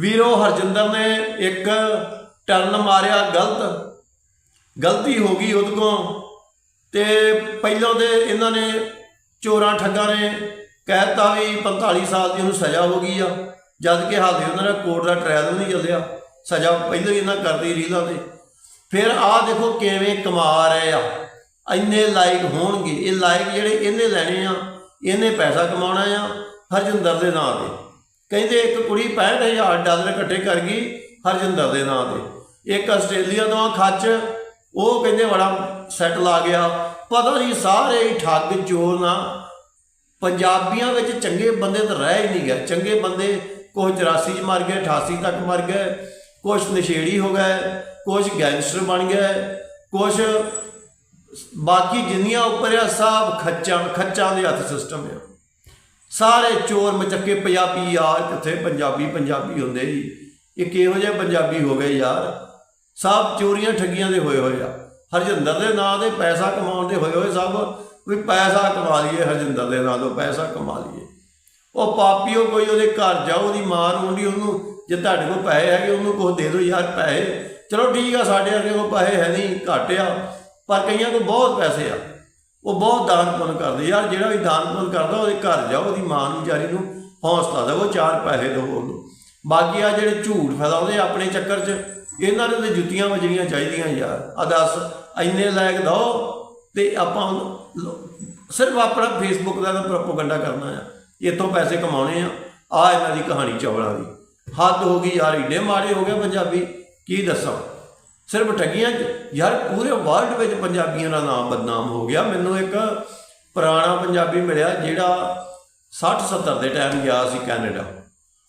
ਵੀਰੋ ਹਰਜਿੰਦਰ ਨੇ ਇੱਕ ਟਰਨ ਮਾਰਿਆ ਗਲਤ। ਗਲਤੀ ਹੋ ਗਈ ਉਹਦੇ ਕੋਲ। ਤੇ ਪਹਿਲਾਂ ਦੇ ਇਹਨਾਂ ਨੇ ਚੋਰਾਂ ਠੱਗਾਂ ਨੇ ਕਹਿਤਾ ਵੀ 45 ਸਾਲ ਦੀ ਉਹਨੂੰ ਸਜ਼ਾ ਹੋ ਗਈ ਆ। ਜਦ ਕਿ ਹਾਲੇ ਉਹਨਾਂ ਦਾ ਕੋਰਟ ਦਾ ਟ੍ਰਾਇਲ ਨਹੀਂ ਚੱਲਿਆ। ਸਜ਼ਾ ਪਹਿਲਾਂ ਹੀ ਇਹਨਾਂ ਕਰਦੀ ਰੀਲਾਂ ਤੇ। ਫਿਰ ਆਹ ਦੇਖੋ ਕਿਵੇਂ ਕਮਾ ਰਹੇ ਆ। ਇੰਨੇ ਲਾਇਕ ਹੋਣਗੇ। ਇਹ ਲਾਇਕ ਜਿਹੜੇ ਇਹਨੇ ਲੈਣੇ ਆ, ਇਹਨੇ ਪੈਸਾ ਕਮਾਉਣਾ ਆ ਹਰਜਿੰਦਰ ਦੇ ਨਾਂ ਤੇ। ਕਹਿੰਦੇ ਇੱਕ ਕੁੜੀ 65000 ਡਾਲਰ ਇਕੱਠੇ ਕਰ ਗਈ ਹਰਜਿੰਦਰ ਦੇ ਨਾਂ ਤੇ। ਇੱਕ ਆਸਟ੍ਰੇਲੀਆ ਤੋਂ ਆ ਖੱਚ, ਉਹ ਕਹਿੰਦੇ ਬੜਾ ਸੈਟਲ ਆ ਗਿਆ। ਪਤਾ ਨਹੀਂ ਸਾਰੇ ਹੀ ਠੱਗ ਚੋਰ ਨਾ। ਪੰਜਾਬੀਆਂ ਵਿੱਚ ਚੰਗੇ ਬੰਦੇ ਤਾਂ ਰਹਿ ਹੀ ਨਹੀਂ ਗਏ। ਚੰਗੇ ਬੰਦੇ ਕੁਝ 84 ਚ ਮਰ ਗਏ 88 ਤੱਕ ਮਰ ਗਏ। ਕੁਝ ਨਸ਼ੇੜੀ ਹੋ ਗਏ ਕੁਝ ਗੈਂਗਸਟਰ ਬਣ ਗਏ। ਕੁਝ ਬਾਕੀ ਜਿੰਨੀਆਂ ਉੱਪਰ ਆ ਸਭ ਖੱਚਾਂ ਖੱਚਾਂ ਦੇ ਹੱਥ ਸਿਸਟਮ ਆ। ਸਾਰੇ ਚੋਰ ਮਚੱਕੇ ਪੰਜਾਬੀ ਯਾਰ ਕਿੱਥੇ ਪੰਜਾਬੀ ਪੰਜਾਬੀ ਹੁੰਦੇ ਜੀ। ਇਹ ਕਿਹੋ ਜਿਹੇ ਪੰਜਾਬੀ ਹੋ ਗਏ ਯਾਰ? ਸਭ ਚੋਰੀਆਂ ਠੱਗੀਆਂ ਦੇ ਹੋਏ ਹੋਏ ਆ। ਹਰਜਿੰਦਰ ਦੇ ਨਾਂ ਦੇ ਪੈਸਾ ਕਮਾਉਣ ਦੇ ਹੋਏ ਹੋਏ ਸਭ। ਵੀ ਪੈਸਾ ਕਮਾ ਲਈਏ ਹਰਜਿੰਦਰ ਦੇ ਨਾਂ ਤੋਂ ਪੈਸਾ ਕਮਾ ਲਈਏ। ਉਹ ਪਾਪੀਓ ਕੋਈ ਉਹਦੇ ਘਰ ਜਾਓ, ਉਹਦੀ ਮਾਂ ਨੂੰ ਉਹਨੂੰ, ਜੇ ਤੁਹਾਡੇ ਕੋਲ ਪੈਸੇ ਹੈਗੇ, ਉਹਨੂੰ ਕੁਝ ਦੇ ਦਿਓ ਯਾਰ ਪੈਸੇ। ਚਲੋ ਠੀਕ ਆ, ਸਾਡੇ ਅੱਗੇ ਕੋਲ ਪੈਸੇ ਹੈ ਨਹੀਂ ਘੱਟ ਆ ਪਰ ਕਈਆਂ ਕੋਲ ਬਹੁਤ ਪੈਸੇ ਆ। ਉਹ ਬਹੁਤ ਦਾਨ ਪੁੰਨ ਕਰਦੇ ਯਾਰ ਜਿਹੜਾ ਵੀ ਦਾਨ ਪੁੰਨ ਕਰਦਾ, ਉਹਦੇ ਘਰ ਜਾਓ, ਉਹਦੀ ਮਾਂ ਨੂੰ, ਵਿਚਾਰੀ ਨੂੰ ਹੌਸਲਾ ਦਿਓ ਚਾਰ ਪੈਸੇ ਦਿਓ ਉਹਨੂੰ। ਬਾਕੀ ਆ ਜਿਹੜੇ ਝੂਠ ਫੈਲਾਉਂਦੇ ਆ ਆਪਣੇ ਚੱਕਰ 'ਚ, ਇਹਨਾਂ ਨੂੰ ਤੇ ਜੁੱਤੀਆਂ ਵਜਣੀਆਂ ਚਾਹੀਦੀਆਂ ਯਾਰ। ਆ ਦੱਸ, ਇੰਨੇ ਲਾਇਕ ਦੋ ਤੇ ਆਪਾਂ ਉਹਨੂੰ ਸਿਰਫ ਆਪਣਾ ਫੇਸਬੁੱਕ ਦਾ ਤਾਂ ਪ੍ਰੋਪਗੈਂਡਾ ਕਰਨਾ ਆ। ਇੱਥੋਂ ਪੈਸੇ ਕਮਾਉਣੇ ਆ। ਆ ਇਹਨਾਂ ਦੀ ਕਹਾਣੀ ਚੌਲਾਂ ਦੀ। ਹੱਦ ਹੋ ਗਈ ਯਾਰ ਏਡੇ ਮਾੜੇ ਹੋ ਗਏ ਪੰਜਾਬੀ। ਕੀ ਦੱਸਾਂ? ਸਿਰਫ ਠੱਗੀਆਂ 'ਚ। ਯਾਰ, ਪੂਰੇ ਵਰਲਡ ਵਿੱਚ ਪੰਜਾਬੀਆਂ ਦਾ ਨਾਮ ਬਦਨਾਮ ਹੋ ਗਿਆ। ਮੈਨੂੰ ਇੱਕ ਪੁਰਾਣਾ ਪੰਜਾਬੀ ਮਿਲਿਆ ਜਿਹੜਾ 60 70 ਦੇ ਟਾਈਮ ਗਿਆ ਸੀ ਕੈਨੇਡਾ।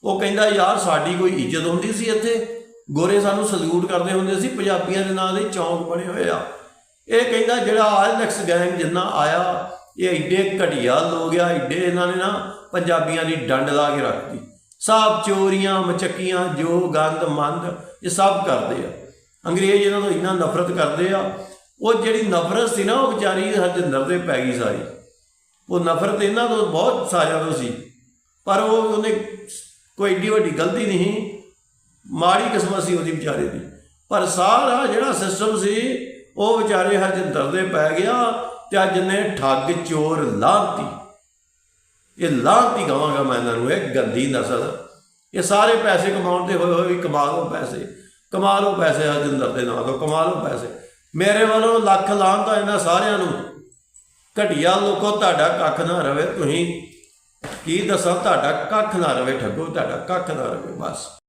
ਉਹ ਕਹਿੰਦਾ, ਯਾਰ, ਸਾਡੀ ਕੋਈ ਇੱਜ਼ਤ ਹੁੰਦੀ ਸੀ ਇੱਥੇ। ਗੋਰੇ ਸਾਨੂੰ ਸਲੂਟ ਕਰਦੇ ਹੁੰਦੇ ਸੀ। ਪੰਜਾਬੀਆਂ ਦੇ ਨਾਂ ਦੇ ਚੌਂਕ ਬਣੇ ਹੋਏ ਆ। ਇਹ ਕਹਿੰਦਾ, ਜਿਹੜਾ ਆਇਲੈਕਸ ਗੈਂਗ ਜਿੰਨਾ ਆਇਆ, ਇਹ ਐਡੇ ਘਟੀਆ ਲੋਕ ਆ। ਐਡੇ ਇਹਨਾਂ ਨੇ ਨਾ ਪੰਜਾਬੀਆਂ ਦੀ ਡੰਡ ਲਾ ਕੇ ਰੱਖਦੀ ਸਭ ਚੋਰੀਆਂ, ਮਚੱਕੀਆਂ, ਜੋ ਗੰਦ, ਮੰਦ, ਇਹ ਸਭ ਕਰਦੇ ਆ। ਅੰਗਰੇਜ਼ ਇਹਨਾਂ ਤੋਂ ਇੰਨਾ ਨਫ਼ਰਤ ਕਰਦੇ ਆ, ਉਹ ਜਿਹੜੀ ਨਫ਼ਰਤ ਸੀ ਨਾ, ਉਹ ਵਿਚਾਰੀ ਹਰਜਿੰਦਰ ਤੇ ਪੈ ਗਈ ਸਾਰੀ। ਉਹ ਨਫ਼ਰਤ ਇਹਨਾਂ ਤੋਂ ਬਹੁਤ ਸਾਰਿਆਂ ਤੋਂ ਸੀ। ਪਰ ਉਹ ਉਹਨੇ ਕੋਈ ਏਡੀ ਵੱਡੀ ਗਲਤੀ ਨਹੀਂ, ਮਾੜੀ ਕਿਸਮਤ ਸੀ ਉਹਦੀ ਵਿਚਾਰੇ ਦੀ। ਪਰ ਸਾਰਾ ਜਿਹੜਾ ਸਿਸਟਮ ਸੀ, ਉਹ ਵਿਚਾਰੇ ਹਰਜਿੰਦਰ ਦੇ ਪੈ ਗਿਆ ਤੇ ਅੱਜ ਨੇ ਠੱਗ ਚੋਰ ਲਾਹਤੀ ਇਹ ਲਾਂਤੀ ਕਹਾਂਗਾ ਮੈਂ ਇਹਨਾਂ ਨੂੰ, ਇਹ ਗੰਦੀ ਨਸਲ। ਇਹ ਸਾਰੇ ਪੈਸੇ ਕਮਾਉਣ ਤੇ ਹੋਏ ਹੋਏ ਵੀ ਕਮਾ ਲਓ ਪੈਸੇ। ਕਮਾ ਲਓ ਪੈਸੇ ਹਰਜਿੰਦਰ ਦੇ ਨਾਂ ਤੋਂ ਕਮਾ ਲਓ ਪੈਸੇ। ਮੇਰੇ ਵੱਲੋਂ ਲੱਖ ਲਾਂਤਾ ਇਹਨਾਂ ਸਾਰਿਆਂ ਨੂੰ। ਘਟੀਆ ਲੋਕੋ ਤੁਹਾਡਾ ਕੱਖ ਨਾ ਰਵੇ, ਤੁਸੀਂ ਕੀ ਦੱਸਾਂ, ਤੁਹਾਡਾ ਕੱਖ ਨਾ ਰਵੇ, ਠੱਗੋ, ਤੁਹਾਡਾ ਕੱਖ ਨਾ ਰਵੇ, ਬਸ।